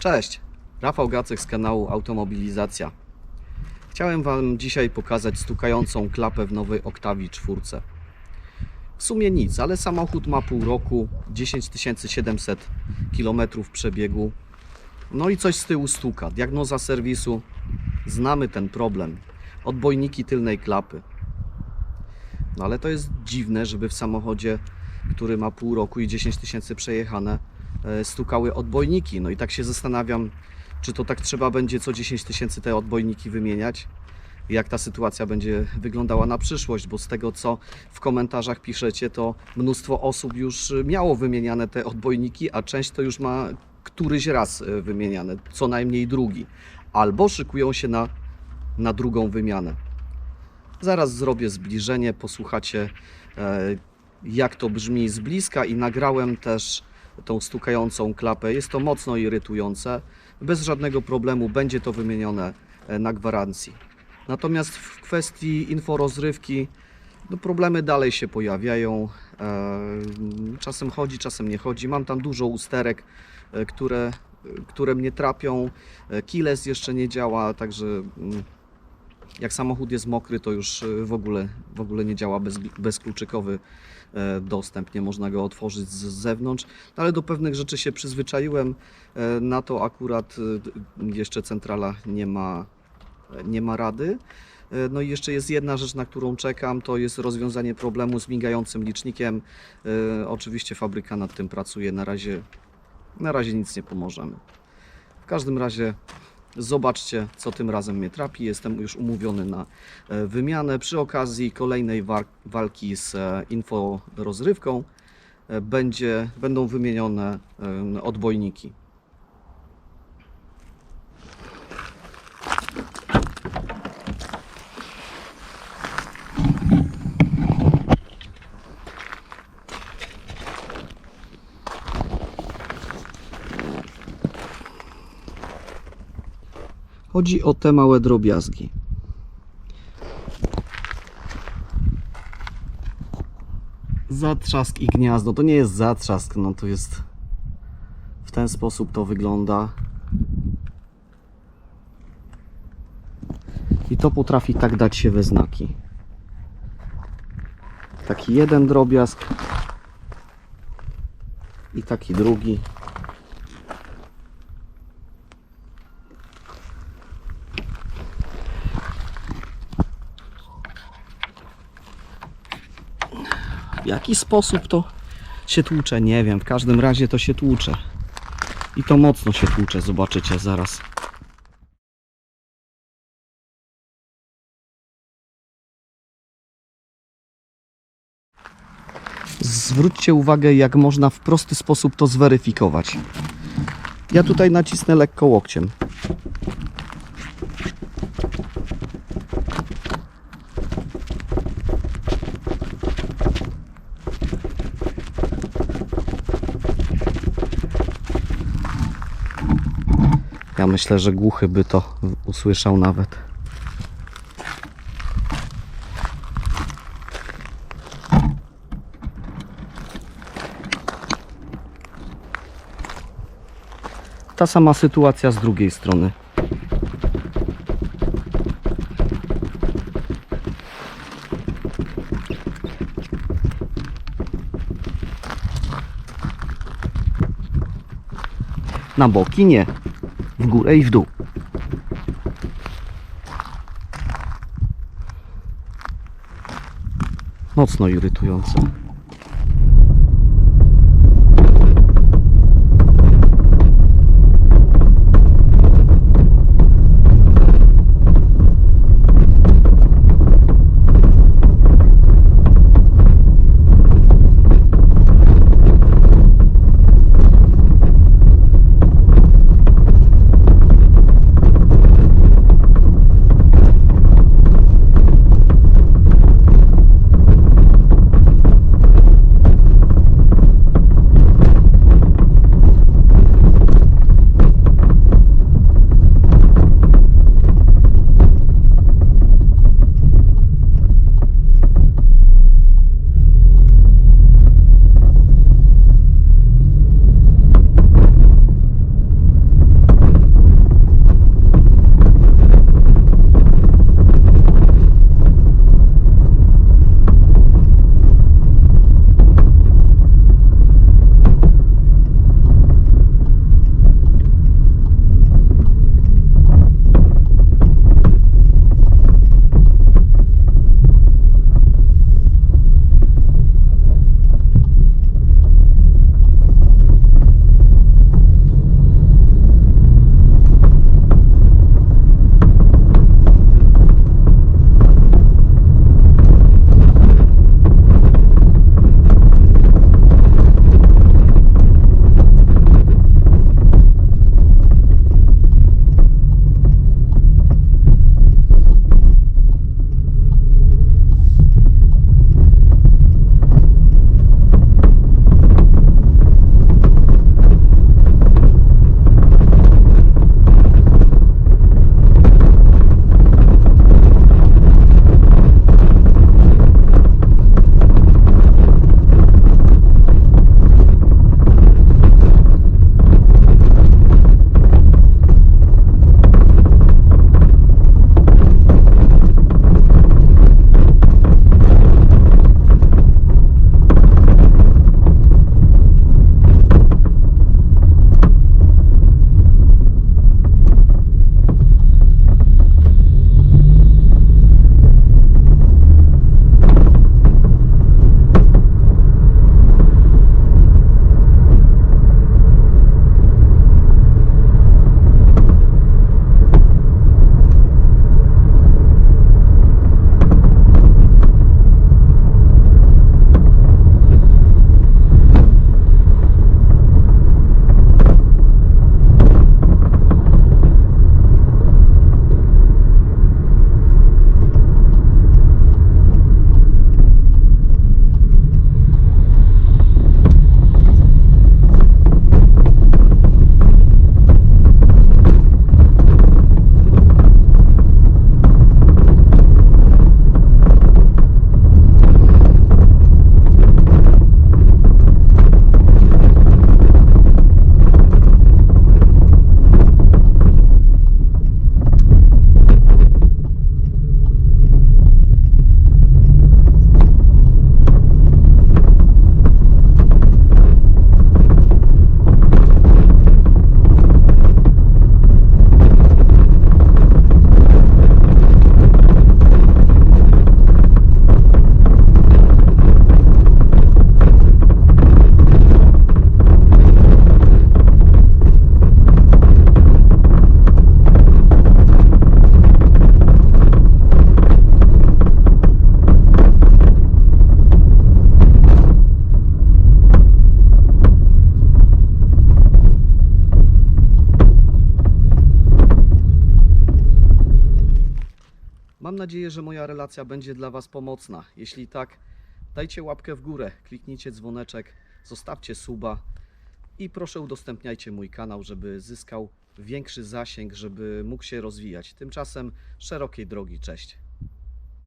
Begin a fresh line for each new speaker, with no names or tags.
Cześć, Rafał Gacek z kanału Automobilizacja. Chciałem Wam dzisiaj pokazać stukającą klapę w nowej Octavii 4. W sumie nic, ale samochód ma pół roku, 10 700 km przebiegu. No i coś z tyłu stuka. Diagnoza serwisu. Znamy ten problem. Odbojniki tylnej klapy. No ale to jest dziwne, żeby w samochodzie, który ma pół roku i 10 tysięcy przejechane, stukały odbojniki. No i tak się zastanawiam, czy to tak trzeba będzie co 10 tysięcy te odbojniki wymieniać. Jak ta sytuacja będzie wyglądała na przyszłość, bo z tego co w komentarzach piszecie, to mnóstwo osób już miało wymieniane te odbojniki, a część to już ma któryś raz e, wymieniane, co najmniej drugi, albo szykują się na, na drugą wymianę. Zaraz zrobię zbliżenie, posłuchacie e, jak to brzmi z bliska i nagrałem też tą stukającą klapę. Jest to mocno irytujące. Bez żadnego problemu będzie to wymienione e, na gwarancji. Natomiast w kwestii inforozrywki no problemy dalej się pojawiają. E, Czasem chodzi, czasem nie chodzi. Mam tam dużo usterek, e, które, które mnie trapią. Keyless jeszcze nie działa, także mm, jak samochód jest mokry, to już e, w ogóle, w ogóle nie działa bez, bezkluczykowy e, dostęp, nie można go otworzyć z zewnątrz, No, ale do pewnych rzeczy się przyzwyczaiłem. E, Na to akurat e, jeszcze centrala nie ma, nie ma rady. E, No i jeszcze jest jedna rzecz, na którą czekam, to jest rozwiązanie problemu z migającym licznikiem. E, Oczywiście fabryka nad tym pracuje, na razie, na razie nic nie pomożemy. W każdym razie Zobaczcie, co tym razem mnie trapi. Jestem już umówiony na e, wymianę. Przy okazji kolejnej wa- walki z e, inforozrywką e, będzie, będą wymienione odbojniki. Chodzi o te małe drobiazgi. Zatrzask i gniazdo. To nie jest zatrzask, no to jest. W ten sposób to wygląda. I to potrafi tak dać się we znaki. Taki jeden drobiazg i taki drugi. Jaki sposób to się tłucze? Nie wiem. W każdym razie to się tłucze. I to mocno się tłucze, zobaczycie zaraz. Zwróćcie uwagę, jak można w prosty sposób to zweryfikować. Ja tutaj nacisnę lekko łokciem. Ja myślę, że głuchy by to usłyszał nawet. Ta sama sytuacja z drugiej strony. Na boki nie w górę i w dół. Mocno irytujące. Nadzieję, że moja relacja będzie dla Was pomocna. Jeśli tak, dajcie łapkę w górę, kliknijcie dzwoneczek, zostawcie suba i proszę udostępniajcie mój kanał, żeby zyskał większy zasięg, żeby mógł się rozwijać. Tymczasem szerokiej drogi, cześć.